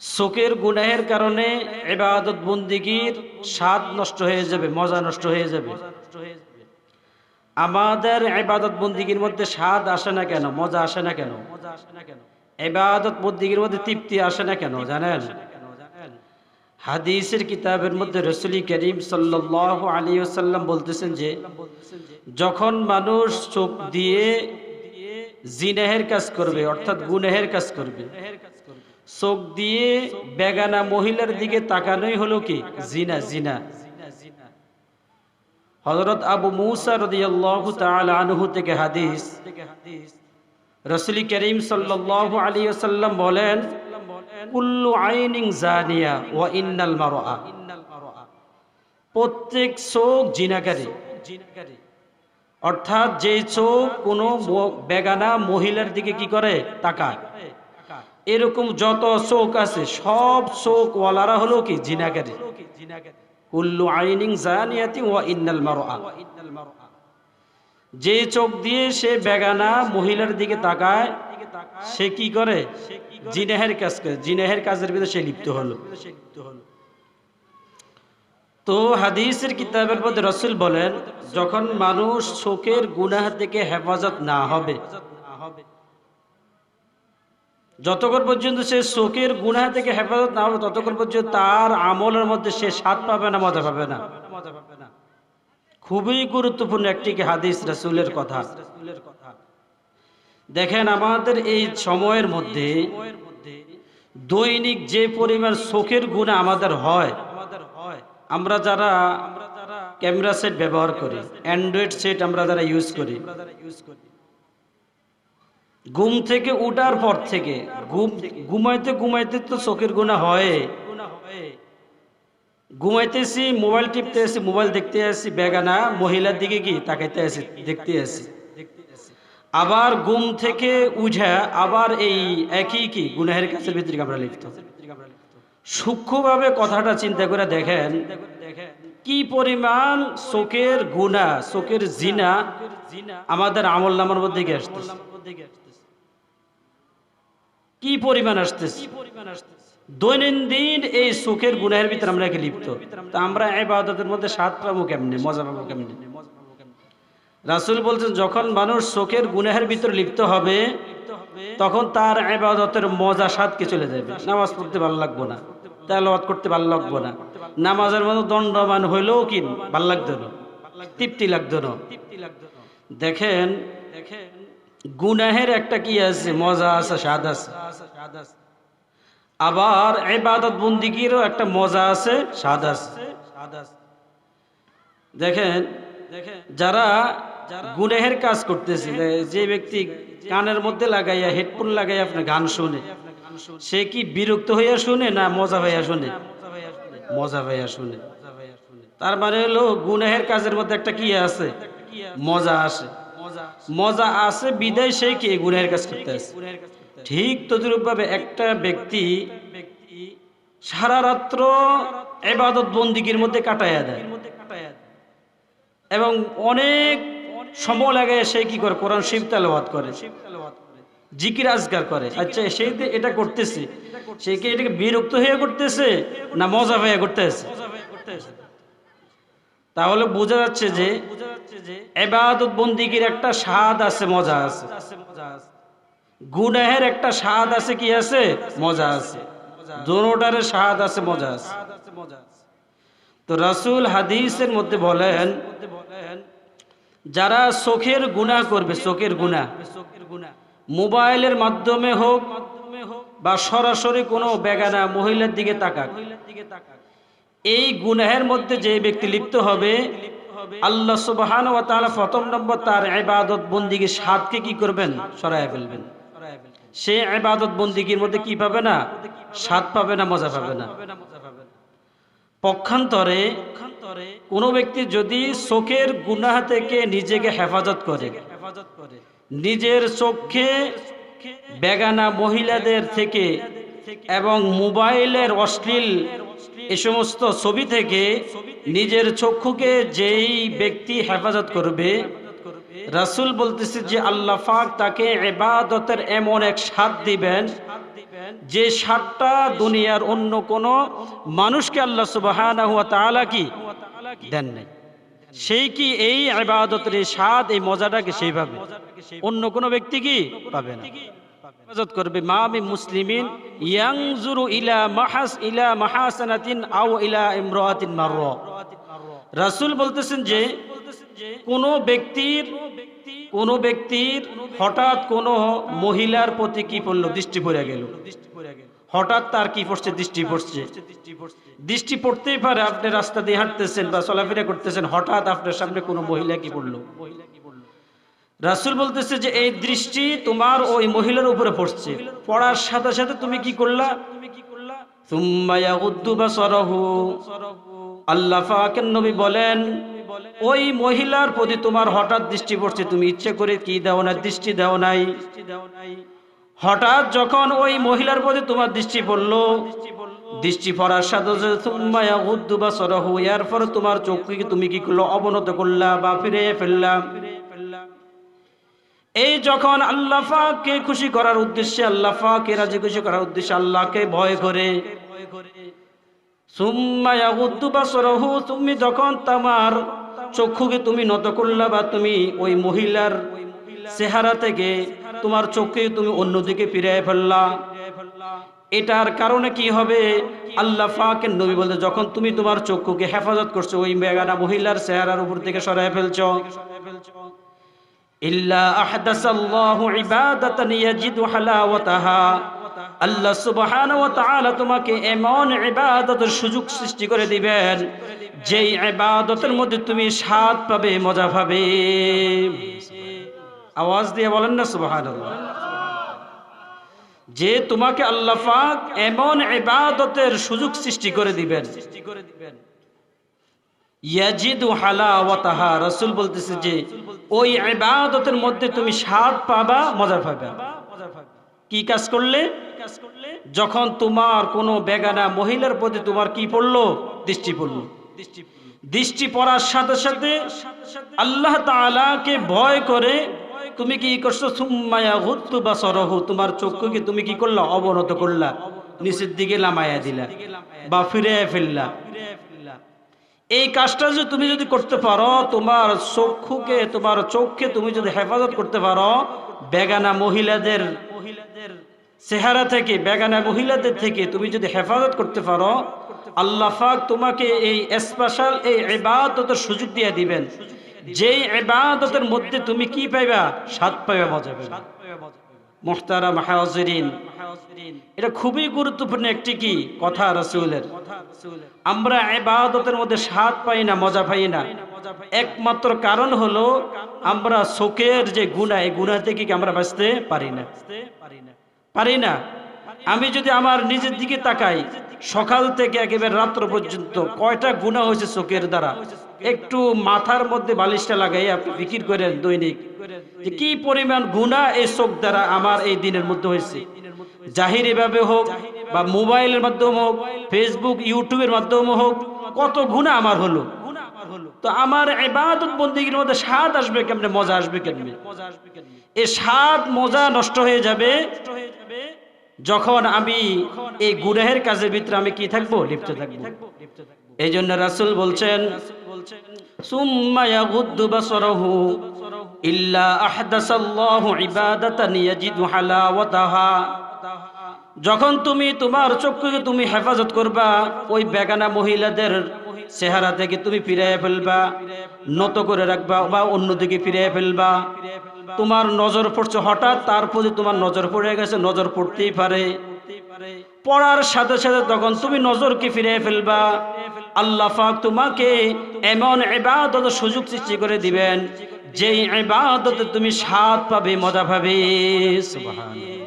চোখের গুনাহের কারণে এবাদত বন্দিগির স্বাদ নষ্ট হয়ে যাবে, মজা নষ্ট হয়ে যাবে। আমাদের এবাদত বন্দিগির মধ্যে স্বাদ আসে না কেন, মজা আসে না কেন? এবাদত বন্দিগির মধ্যে তৃপ্তি আসে না কেন, জানেন? হাদিসের কিতাবের মধ্যে রসুলি করিম সাল্লাহ আলী সাল্লাম বলতেছেন যে, যখন মানুষ চোখ দিয়ে জিনেহের কাজ করবে, অর্থাৎ গুনেহের কাজ করবে চোখ দিয়ে বেগানা মহিলার দিকে তাকানোই হলো কি? জিনা জিনা। হজরত আবু মুসা রদিয়াল্লাহু থেকে হাদিস। রসুলি করিম সাল্লাল্লাহু বলেন জানিয়া ইন্নাল প্রত্যেক চোখ জিনাকারী। অর্থাৎ যে চোখ কোনো বেগানা মহিলার দিকে কি করে? তাকায়। এরকম যত চোখ আছে সব চোখ ওয়ালারা হলো কি? জিনাকারী কুল্লু আইনিং জানিয়াতি ওয়া ইন্নাল মারআ। যে চোখ দিয়ে সে বেগানা মহিলার দিকে তাকায় সে কি করে? জিনেহের কাজ করে। জিনেহের কাজের ভিতরে সে লিপ্ত হলো। তো হাদিসের কিতাবের মধ্যে রসুল বলেন যখন মানুষ চোখের গুনাহ থেকে হেফাজত না হবে যতক্ষণ পর্যন্ত সে চোখের গুনাহ থেকে হেফাজত না হবে, ততক্ষণ পর্যন্ত তার আমলের মধ্যে সে স্বাদ পাবে না, মজা পাবে না। খুবই গুরুত্বপূর্ণ একটি হাদিস রসুলের কথা। দেখেন, আমাদের এই সময়ের মধ্যে দৈনিক যে পরিমাণ চোখের গুণা আমাদের হয়, আমরা যারা ক্যামেরা সেট ব্যবহার করি, অ্যান্ড্রয়েড সেট আমরা যারা ইউজ করি ঘুম থেকে উঠার পর থেকে, ঘুম, ঘুমাইতে ঘুমাইতে তো চোখের গুণা হয়। ঘুমাইতেছি, মোবাইল টিপতে আসি মোবাইল দেখতে আসি বেগানা, মহিলার দিকে কি তাকাইতে আসি দেখতে আসি আবার ঘুম থেকে উঠা আবার এই একই কি গুনাহের কাছের ভিতরে আমরা লিপ্ত? সূক্ষ্মভাবে কথাটা চিন্তা করে দেখেন, কি পরিমাণ চোখের গুণা, চোখের জিনা আমাদের আমল নামার মধ্যে আসতেছে। কি পরিমাণ আসতেছে? দৈনন্দিন এই সুখের গুনাহের ভিতরে আমরা লিপ্ত? তা আমরা এবাদতের মধ্যে স্বাদ পাবো কেমনে? মজা পাবো কেমনে? রাসুল বলছেন, যখন মানুষ শোকের গুনাহের ভিতরে লিপ্ত হবে, তখন তার এবাদতের মজা স্বাদকে চলে যাবে? নামাজ পড়তে ভালো লাগবো না, তেলাওয়াত করতে ভালো লাগবো না, নামাজের মতো দণ্ডমান হইলেও কি ভালো লাগতো না? তৃপ্তি লাগতো না? দেখেন দেখেন, গুনাহের একটা কি আছে? মজা আছে, স্বাদ আছে। আবার এবাদত বন্দিগিরও একটা মজা আছে, স্বাদ আছে। দেখেন, যারা গুনাহের কাজ করতেছে যে ব্যক্তি কানের মধ্যে লাগাইয়া, হেডফোন লাগাইয়া আপনার গান শুনে, সে কি বিরক্ত হইয়া শুনে না মজা ভাইয়া শুনে? মজা ভাইয়া শুনে। তার মানে হলো গুনাহের কাজের মধ্যে একটা কি আছে? মজা আসে মজা আছে। বিদায় সে কি গুনাহের কাজ করতে আছে? ঠিক তদরূপ ভাবে একটা ব্যক্তি সারা রাত্র এবাদত বন্দিগির মধ্যে কাটাইয়া দেয়। এবং অনেক সময় লাগে সে কি করে? কোরআন শিব তেলাওয়াত করে। জিকির আজগার করে। আচ্ছা সে এটা করতেছে, সে কি এটাকে বিরক্ত হয়ে করতেছে না মজা হয়ে করতেছে? তাহলে বোঝা যাচ্ছে যে এবাদত বন্দিগির একটা স্বাদ আছে, মজা আছে। গুনাহের একটা স্বাদ আছে কি আছে? মজা আছে। দোনোটারে স্বাদ আছে, মজা আছে। তো রাসূল হাদিসের মধ্যে বলেন, যারা চোখের গুণা করবে, চোখের গুণা মোবাইলের মাধ্যমে হোক বা সরাসরি কোনো বেগানা মহিলার দিকে তাকাক, এই গুনাহের মধ্যে যে ব্যক্তি লিপ্ত হবে, আল্লাহ সুবহান ওয়া তাআলা প্রথম নম্বর তার ইবাদত বন্দিকে স্বাদকে কি করবেন? সরায় ফেলবেন। সে ইবাদত বন্দিগির মধ্যে কি পাবে না? স্বাদ পাবে না, মজা পাবে না। পক্ষান্তরে কোনো ব্যক্তি যদি চোখের গুনাহ থেকে নিজেকে হেফাজত করে, নিজের চোখে বেগানা মহিলাদের থেকে এবং মোবাইলের অশ্লীল এ সমস্ত ছবি থেকে নিজের চক্ষুকে যেই ব্যক্তি হেফাজত করবে রাসূল বলতেছে যে আল্লাহ পাক তাকে এবাদতের এমন এক স্বাদ দিবেন যে সাতটা দুনিয়ার অন্য কোন মানুষকে আল্লাহ তাআলা কি দেন নাই। সেই কি এই ইবাদতের এই স্বাদ, এই মজাটাকে সেইভাবে অন্য কোন ব্যক্তি কি পাবে না। হেফাজত করবে, মা মি মুসলিমিন, ইয়াংজুরু ইলা মাহাস, ইলা মাহাসানাতিন আও ইলা ইমরাতিন মাররা। রাসূল বলতেছেন যে কোন ব্যক্তির কোন ব্যক্তির হঠাৎ কোন মহিলার প্রতি কি পড়ল? দৃষ্টি পড়ে গেল। হঠাৎ তার কি পড়ছে? দৃষ্টি পড়ছে। দৃষ্টি পড়তেই পারে আপনি রাস্তা দিয়ে হাঁটতেছেন বা চলাফেরা করতেছেন, হঠাৎ আপনার সামনে কোনো মহিলা কি পড়ল? রাসুল বলতেছে যে, এই দৃষ্টি তোমার ওই মহিলার উপরে পড়ছে। পড়ার সাথে সাথে তুমি কি করলা? আল্লাহ নবী বলেন ওই মহিলার প্রতি তোমার হঠাৎ দৃষ্টি পড়ছে, তুমি ইচ্ছে করে কি দাও না দৃষ্টি দাও নাই। হঠাৎ যখন ওই মহিলার প্রতি তোমার দৃষ্টি পড়ল, দৃষ্টি পড়ার সাথে সাথে সুম্মা ইয়াগুদ্দু বাসারাহু এরপর তোমার চোখকে তুমি কি করল, অবনত করলা বা ফিরে ফেললা। এই যখন আল্লাহফাকে খুশি করার উদ্দেশ্যে, আল্লাহ পাককে রাজি খুশি করার উদ্দেশ্যে আল্লাহকে ভয় করে। সুম্মা ইয়াগুদ্দু বাসরাহু, তুমি যখন তোমার চক্ষুকে তুমি নত করলা বা তুমি ওই মহিলার চেহারা থেকে তোমার চোখকে তুমি অন্যদিকে ফিরে ফেললা। এটার কারণে কি হবে? আল্লাহ পাকের নবী বলতে যখন তুমি তোমার চক্ষুকে হেফাজত করছ, ওই বেগানা মহিলার চেহারার উপর থেকে সরায় ফেলছো। আল্লাহ সুবহানাহু ওয়া তোমাকে এমন ইবাদতের সুযোগ সৃষ্টি করে দিবেন যেই ইবাদতের মধ্যে তুমি স্বাদ পাবে, মজা পাবে। আওয়াজ দিয়ে বলেন না, সুবহানাল্লাহ। যে তোমাকে আল্লাহ পাক এমন ইবাদতের সুযোগ সৃষ্টি করে দিবেন। বলতেছে যে, ওই মধ্যে তুমি পাবে। কি কাজ করলে? যখন তোমার কোনো বেগানা মহিলার প্রতি তোমার কি পড়ল? দৃষ্টি পড়ল। দৃষ্টি পড়ার সাথে সাথে আল্লাহ তাআলাকে ভয় করে, তুমি কি করছ? সুম্মায়া হুত্তু বা সরহু তোমার চক্ষুকে তুমি কি করলা? অবনত করলা, নিচের দিকে লামায়া দিলা বা ফিরে ফেললা। এই কাজটা যদি তুমি যদি করতে পারো, তোমার চক্ষুকে, তোমার চোখকে তুমি যদি হেফাজত করতে পারো, বেগানা মহিলাদের মহিলাদের চেহারা থেকে, বেগানা মহিলাদের থেকে তুমি যদি হেফাজত করতে পারো আল্লাহ পাক তোমাকে এই স্পেশাল এই ইবাদতের সুযোগ দিয়ে দিবেন। যেই ইবাদতের মধ্যে তুমি কি পাইবা? স্বাদ পাইবা, মজা পাইবা। এটা খুবই গুরুত্বপূর্ণ একটি কি? কথা আমরা মধ্যে পাই না, মজা পাই না। একমাত্র কারণ হলো আমরা চোখের যে গুণা, এই গুণা থেকে কি আমরা বাঁচতে পারি না? পারি না। আমি যদি আমার নিজের দিকে তাকাই সকাল থেকে একেবারে রাত্র পর্যন্ত কয়টা গুণা হয়েছে চোখের দ্বারা? একটু মাথার মধ্যে বালিশটা লাগাই আপনি ফিকির করেন দৈনিক কি পরিমাণ গুণা এই চোখ দ্বারা আমার এই দিনের মধ্যে হয়েছে। জাহির ভাবে হোক বা মোবাইলের মাধ্যমে হোক ফেসবুক ইউটিউবের মাধ্যমে হোক, কত গুণা আমার হলো। তো আমার ইবাদত বন্দীগীর মধ্যে স্বাদ আসবে কেমনে, মজা আসবে কেমনে? এই স্বাদ, মজা নষ্ট হয়ে যাবে যখন আমি এই গুনাহের কাজের ভিতরে আমি কি থাকব? লিপ্ত থাকব। এই জন্য রাসুল বলছেন যখন তুমি তোমার চক্ষুকে তুমি হেফাজত করবা, ওই বেগানা মহিলাদের চেহারা থেকে তুমি ফিরিয়ে ফেলবা, নত করে রাখবা বা অন্যদিকে ফিরিয়ে ফেলবা। তোমার নজর পড়ছে হঠাৎ, তার প্রতি তোমার নজর পড়ে গেছে, নজর পড়তেই পারে। পড়ার সাথে সাথে তখন তুমি নজরকে ফিরে ফেলবা। আল্লাহ পাক তোমাকে এমন এবাদত সুযোগ সৃষ্টি করে দিবেন, যেই এবাদতে তুমি স্বাদ পাবে, মজা পাবে। সুবহানাল্লাহ।